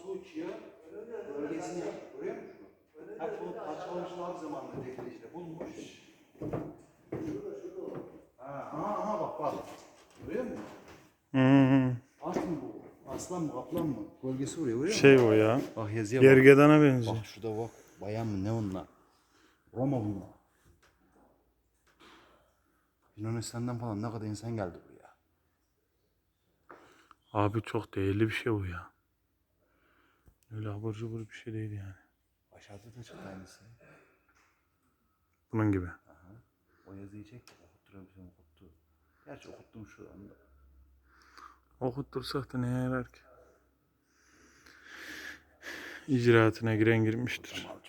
hayvan su içiyor. Bölgesini yapmış. Görüyor musun? Hep bunu parçalamışlar zamanında dekleyiciyle. Bulmuş. Ha, aha, aha bak bak. Görüyor musun? Hmm, At mı bu? Aslan mı kaplan mı? Gölgesi vuruyor görüyor musun? şey o ya. Bak yazıya bak. Gergedana benziyor. Bak şurada bak. Bayan mı ne onlar? Roma bunlar. Yunanistan'dan falan ne kadar insan geldi buraya. Abi çok değerli bir şey bu ya. Öyle abur cubur bir şey değil yani. Aşağıda da çıktı aynısı. Bunun gibi. O yazıyı çek. Bize okuttu. Gerçi okuttum şu anda. Okuttursak da neye yarar ki? İcraatına giren girmiştir. Mal